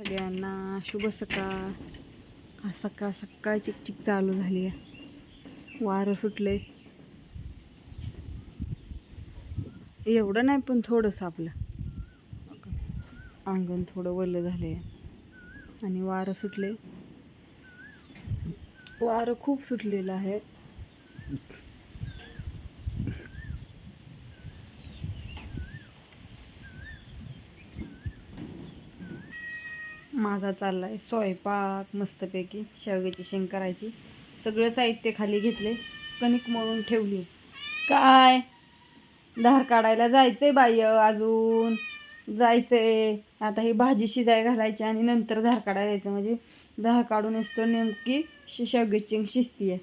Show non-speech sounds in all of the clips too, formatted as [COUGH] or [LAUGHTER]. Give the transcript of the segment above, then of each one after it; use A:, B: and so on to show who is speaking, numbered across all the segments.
A: सगळ्यांना शुभ सकाळ. सकाळ सकाळ चिकचिक चालू झाली आहे. वारं सुटले एवढं नाही पण थोडंसं आपलं. अंगण थोडं वल्ल झाले आणि वारं सुटले वारं खूप सुटलेलं आहे. माझा चाललाय. स्वयंपाक मस्तपैकी शेवग्याची शेंग करायची. सगळं साहित्य खाली घेतले कणिक मळून ठेवली. काय? धार काढायला जायचं आहे बाय अजून. जायचं आहे आता ही भाजी शिजाय घालायची आणि नंतर धार काढायला जायचं म्हणजे धार काढून असतो नेमकी शेवग्याची शेंग शिजती आहे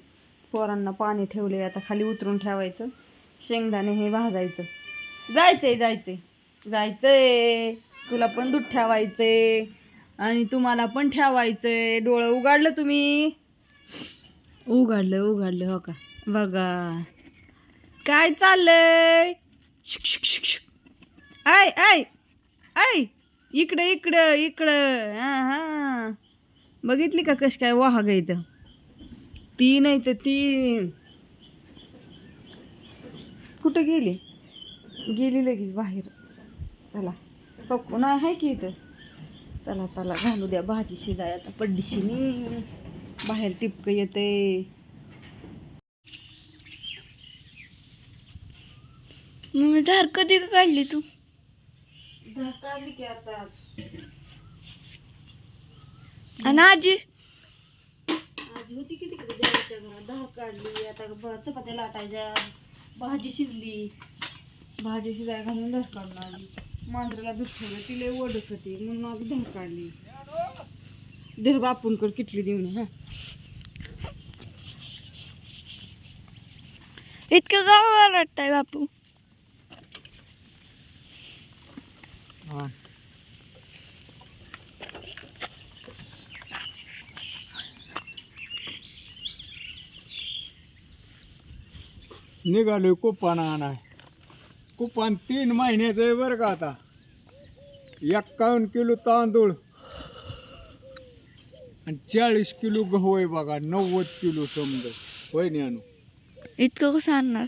A: पोरांना पाणी ठेवले आता खाली उतरून ठेवायचं. शेंगदाणे हे भाजायचं. जायचंय जायचंय. जायचंय. तुला पण दूध ठेवायचंय. आणि तुम्हाला पण ठेवायचं आहे डोळं उघडलं तुम्ही? उघडलं उघडलं हो का? बघा. काय चाललंय? शुक, शिक शुक, आय आय आय इकडं इकडं इकडं. हां हां. बघितली का कशी काय वाहग इथं? तीन आहे तर तीन. कुठं गेली? गेली लगेच बाहेर. चला. पक्कू नाही आहे की इथं? चला चला घालू द्या भाजी शिजाय आता पड्डीशीनी बाहेर टिपक येते
B: मम्मी धार कधी काढली तू?
A: काढली की आता.
B: आणि आजी?
A: आजी होती की तिकडे देवाच्या घरात दहा काढली. आता चपात्या लाटायच्या भाजी शिजली. भाजी शिजाय घालून दहा काढून आली. मांजराला दूध ठेवलं तिला ओढत होती. म्हणून मग धर काढली. धर बापूंकडे किटली देऊन हा.
B: इतकं गावाला वाटतंय बापू.
C: निघालोय कोपाना आणाय. कुपान तीन महिन्याचं आहे बरं का आता. एक्कावन्न किलो तांदूळ आणि चाळीस किलो गहू आहे बघा नव्वद किलो समजा. होय आणू
B: इतकं कसं आणणार?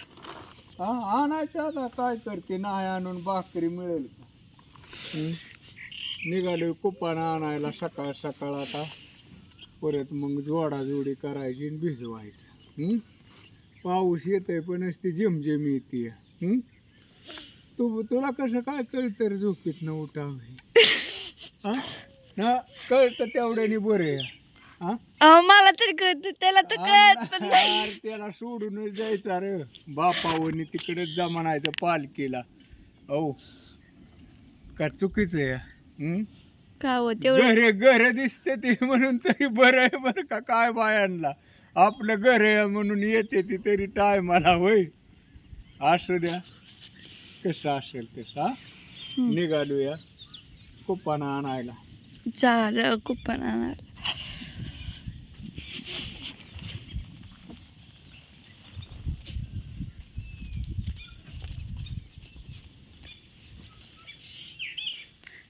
C: हा आणायचं आता काय करते? नाही आणून भाकरी मिळेल का? हं? निघालोय कुपान आणायला सकाळ सकाळ आता. परत मग जोडाजोडी करायची आणि भिजवायचं. हं? पाऊस येतोय पण ती झिमझिम येते? तू तुला कसं काय कळतं रे झोपीत न उठावे? [LAUGHS] हा ना कळतं तेवढ्याने बरे हा
B: अहो, मला तरी कळत त्याला तर कळत पण नाही.
C: अरे त्याला सोडूनच जायचं रे. बापावनी तिकडेच जा म्हणायचं पालखीला हो का चुकीचं आहे? हं?
B: का हो तेवढं?
C: घरे घर दिसते ती म्हणून तरी बरं आहे बरं का? काय बायांना? आपलं घर आहे म्हणून येते ती तरी टायमाला होय. असू द्या. कसं असेल तसं. निघालूया. कुपाना आणायला.
B: जा कुपन आणणार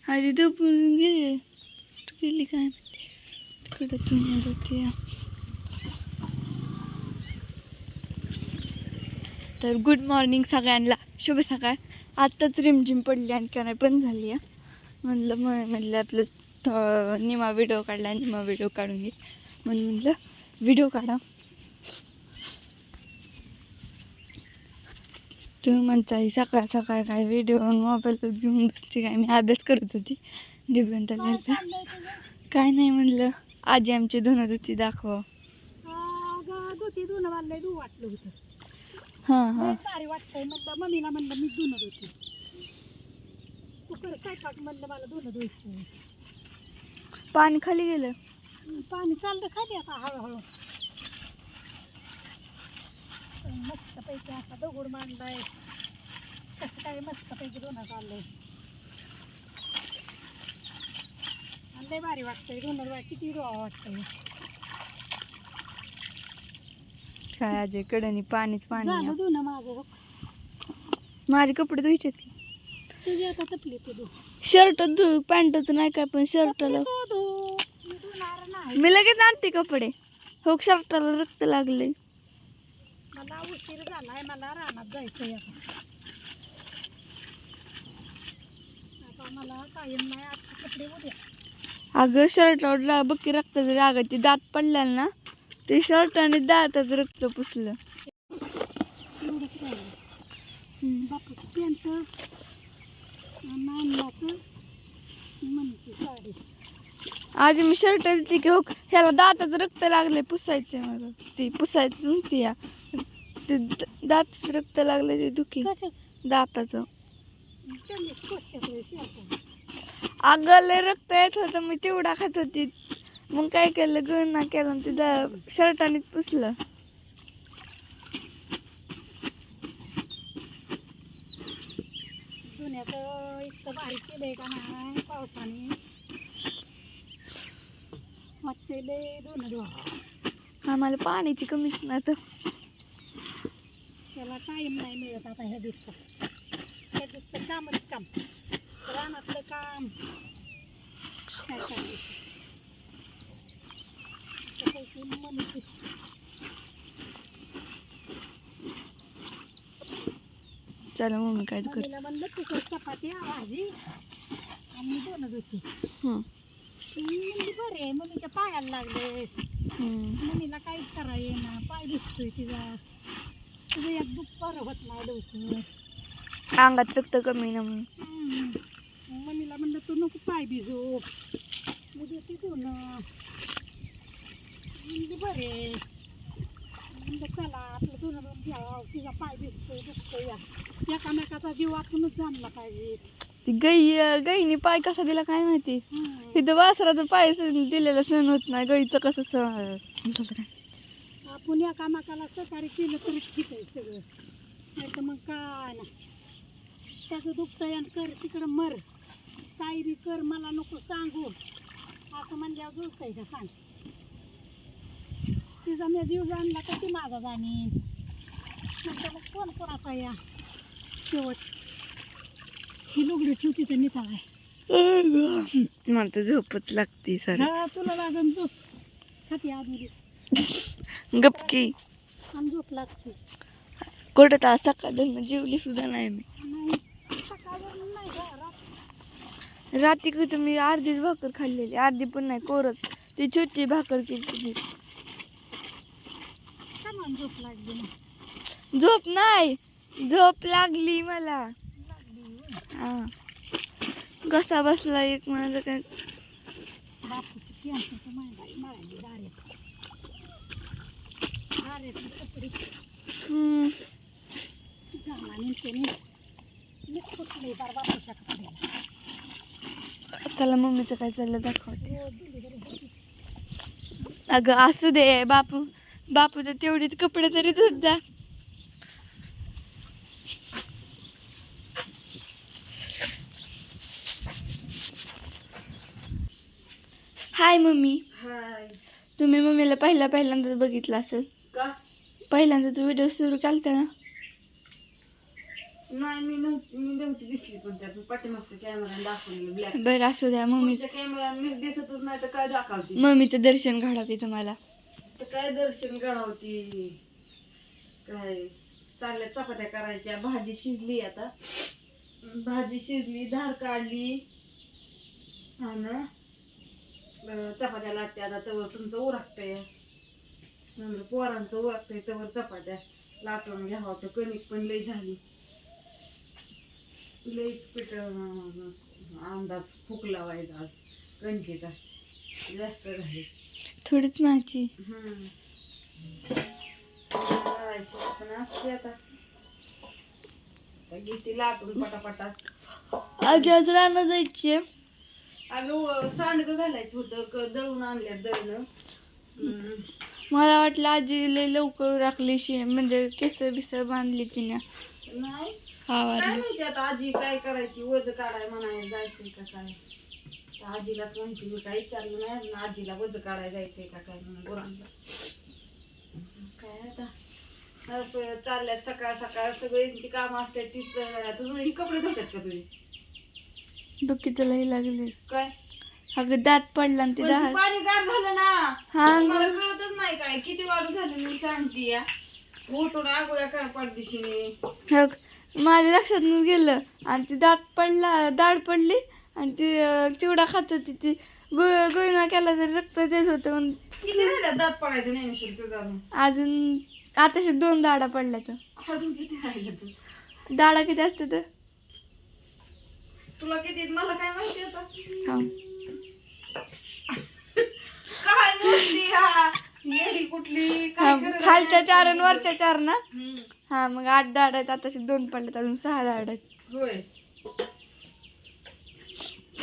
B: आधी दुपून गेली. काय तिकडे तुम्ही तर गुड मॉर्निंग सगळ्यांना. शुभ सकाळ. आत्ताच रिमझिम पडली आणि काय पण झाली आहे. म्हणलं मग म्हणलं आपलं थ- निमा व्हिडिओ काढला निमा व्हिडिओ काढून घे म्हणून म्हणलं व्हिडिओ काढा. तुम्ही म्हणताय सकाळ सकाळ काय व्हिडिओ मोबाईल घेऊन बसते काय? मी अभ्यास करत होती. निबंध काय नाही म्हणलं आजी आमची धुनत होती दाखव.
A: धुणं वाटलं होतं.
B: हां हां.
A: भारी वाटतंय. म्हणलं मम्मीला म्हणलं मी धुणं धुते तू कर स्वयंपाक म्हणलं मला धुणं धुयचं
B: पाणी खाली गेलं.
A: पाणी चाललं खाली आता हळूहळू. मस्त पैकी असा दगड मांडलाय. कसं काय मस्त पैकी धुणं चाललंय. आणि लय भारी वाटतंय. धुणं किती धुवा वाटतंय.
B: काय आजी कडनी पाणीच पाणी
A: झालं
B: आहे.
A: धुणं माझं
B: माझे कपडे धुवायचे
A: तुझी आता तपली ते धु
B: शर्ट धु पॅन्टच नाही काय पण शर्टला.
A: तो धू मी धुणार नाही.
B: मी लगेच आणते कपडे. हो शर्टाला रक्त लागले
A: मला उशीर झालाय मला रानात जायचंय आता. आता मला कायम नाही आजचे कपडे उद्या.
B: अगं शर्टावर बक्की रक्ताची रागाची दात पडल्या ना? ते शर्ट आणि दाताचं रक्त पुसलं.
A: बापूची मनीची साडी.
B: आज मी शर्ट दिली की? हो ह्याला दाताचं रक्त लागलंय पुसायचंय मला. ती पुसायचं नव्हती या ते दाताचं रक्त लागलंय ते दुखी. दाताचं. अगं लय रक्त येत होतं. मी चिवडा खात होती. मग काय केलं? गणना केलं आणि ते दा- शर्टानेच पुसलं.
A: जुन्याचं इतकं केलंय का नाही पावसाने? लय दोन धुवा.
B: आम्हाला पाण्याची कमीच नाही तर.
A: त्याला टाईम नाही मिळत आता ह्या दिवसात. ह्या दिवसात कामच काम. रानातलं काम. काय
B: चला मम्मी काय कर
A: म्हणलं चपाती भाजी. आणि होती.
B: हं.
A: ती बरे आहे मम्मीच्या पायाला लागले.
B: हं.
A: मम्मीला काहीच करा येईना पाय तिचा. तुझं एक दुःख बरं होत नाही लवकर
B: अंगात रक्त कमी ना म्हणून.
A: हम्म. मग मम्मीला म्हणलं तू नको पाय भिजू. मी देते दोन म्हणजे बरे. म्हणलं चला आपलं दोन दोन घ्यावं तिचा पाय भिजतोय दुखतोय या. एकामेकाचा जीव आपणच जाणला पाहिजे.
B: ती गाई गाईने पाय कसा दिला काय माहिती?
A: हम्म.
B: इथं वासराचा पाय सण दिलेला सण होत नाही गाईचं कसं सण
A: आपण एकामेकाला सहकार्य केलं तरी ठीक आहे सगळं. नाही तर मग काय ना त्याचं दुखतंय आणि कर तिकडं मर. काही बी कर मला नको सांगू. असं म्हणल्यावर जुळतंय का सांग? तिचा मी जीव जाणला तर ती माझा जाणीन नंतर मग कोण कोणाचा या? शेवट ही लुगडी ठेवती तर निकाल आहे
B: मला तर झोपच लागते सर
A: हा तुला लागन झोप. खाती आधी
B: गपकी
A: आणि झोप लागते.
B: कुठं तर सकाळ जेवली सुद्धा नाही मी. रात्री तुम्ही अर्धीच भाकर खाल्लेली अर्धी पण नाही कोरत ती छोटी भाकर केली
A: झोप लागली
B: झोप नाही झोप लागली मला. हा. घसा बसला एक माझं काय. त्याला मम्मीचं काय चाललं दाखवते.
A: होती
B: अगं असू दे बापू. बापूचं तेवढीच कपडे तरी धुत जा. Hi mummy.
A: हाय.
B: तुम्ही मम्मीला पहिला पहिल्यांदाच बघितलं असेल.
A: का?
B: पहिल्यांदा तू व्हिडिओ सुरू केलता ना?
A: नाही मी नव्हती मी नव्हती दिसली पण त्यात पाठीमागच्या कॅमेरा दाखवलेलं ब्लॅक
B: बरं असू द्या मम्मी.
A: तुमच्या कॅमेरा मी दिसतच नाही तर काय दाखवते?
B: मम्मीचं दर्शन घडवते तुम्हाला
A: तर काय दर्शन घडावती काय चालल्या चपात्या करायच्या भाजी शिजली आता. भाजी शिजली धार काढली. हा ना चपात्या लाटते आता तवर तुमचं उरकतंय म्हणलं पोरांचं उरकतंय तवर चपात्या लाटून घ्यावं. तर कणिक पण लई झाली. लईच पीठ अंदाज फुकला लावायचा कणकेचा. जास्त झाली
B: थोडीच माझी
A: पण असते आता. लाटून
B: आज आज रानं जायची.
A: अगं सांडग घालायचं होतं दळून दळणं.
B: मला वाटलं आजी लय लवकर राखली शे म्हणजे केस बिस बांधली तिने.
A: नाही. काय
B: वारली
A: माहिती आता आजी काय करायची वज काढाय म्हणाय जायचंय का काय? आजीलाच माहिती मी काय विचारलं नाही अजून. आजीला वज काढाय जायचंय का काय म्हणून गुरांना काय आता? असं चालल्यात सकाळ सकाळ सगळ्यांची कामं असतात तीच तुझं ही कपडे धुशात का तुझे
B: किती लई लागले.
A: काय?
B: अगं दात पडला आणि ते
A: पण ते
B: दहा
A: पाणी गार झालं ना.
B: हा
A: मला कळतच नाही काय. किती वाढू झाली मी सांगते या. उठून आगोळ्या कर पाठदिशीने
B: हो माझ्या लक्षात गेलं. आणि ती दाट पडला दाढ पडली आणि ती चिवडा खात होती ती. गो- गोळीना केला तरी रक्त देत होतं. म्हणून
A: किती राहिल्या दात पडायचं तुझा अजून?
B: अजून आताशी दोन दाडा पडल्या तर
A: अजून किती
B: दाडा किती असते तर
A: तुला किती आहेत? मला काय माहिती आता?
B: हा.
A: काय मोजली हा? येडी कुठली?
B: हा, खालच्या. चार आणि वरच्या चार ना
A: हम्म,
B: हा मग आठ दाड आहेत. आताशी दोन पडल्यात. अजून सहा दाड आहेत.
A: होय.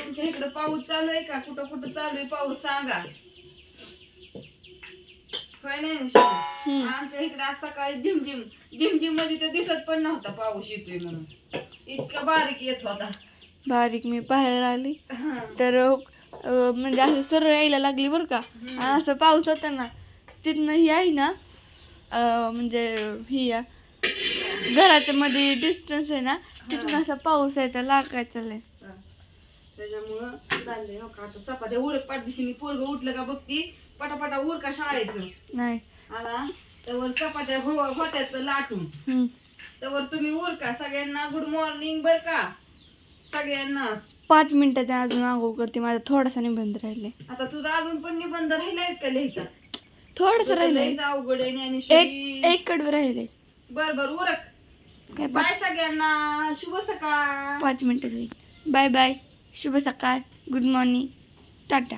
A: तुमच्या इकडे पाऊस चालू आहे का कुठं कुठं चालू आहे पाऊस सांगा होय नाही. आमच्या इकडे आज सकाळी झिमझिम झिमझिममध्ये तर दिसत पण नव्हता पाऊस येतोय म्हणून इतका बारीक येत होता
B: बारीक मी बाहेर आली. तर म्हणजे असं सरळ यायला लागली बरं का. आणि असं पाऊस होता ना तिथनं ही आहे ना म्हणजे ही या घराच्या मध्ये डिस्टन्स आहे ना तिथून असा पाऊस यायचा लागायचा.
A: त्याच्यामुळं चाललंय हो का? आता चपात्या उरक पाठदिशीने पोरग उठलं का बघती पटापटा उरका शाळेचं?
B: नाही.
A: आला त्यावर चपात्या हो होत्याच लाटून.
B: हम्म.
A: त्यावर तुम्ही उरका सगळ्यांना गुड मॉर्निंग बर का? सगळ्यांना.
B: पाच मिनिटाच्या अजून करते माझा थोडासा निबंध राहिले.
A: आता तुझा अजून पण निबंध राहिलायच का लिहायचा?
B: थोडस राहिलंय.
A: लयच अवघड आहे
B: एक
A: ज्ञानेश्वरी.
B: एक कडवं राहिले.
A: बर बर उरक.
B: काय
A: बाय सगळ्यांना शुभ सकाळ.
B: पाच होईल बाय बाय. शुभ सकाळ गुड मॉर्निंग टाटा